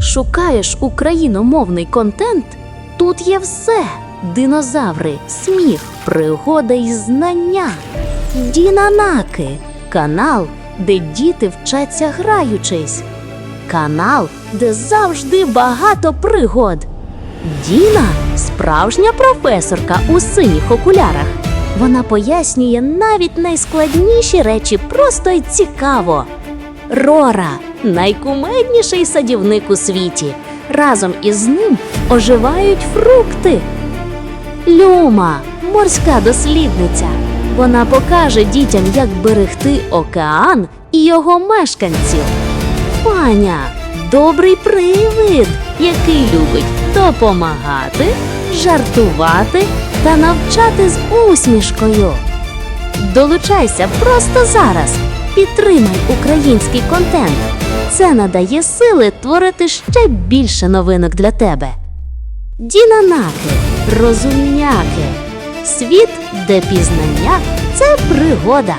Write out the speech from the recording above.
Шукаєш україномовний контент? Тут є все: динозаври, сміх, пригода і знання. Дінанаки канал, де діти вчаться граючись. Канал, де завжди багато пригод. Діна справжня професорка у синіх окулярах. Вона пояснює навіть найскладніші речі просто й цікаво. Рора найкумедніший садівник у світі. Разом із ним оживають фрукти. Люма морська дослідниця. Вона покаже дітям, як берегти океан і його мешканців. Фаня добрий привид, який любить допомагати, жартувати та навчати з усмішкою. Долучайся просто зараз. Підтримай український контент. Це надає сили творити ще більше новинок для тебе. Дінанаки, розумняки. Світ, де пізнання це пригода.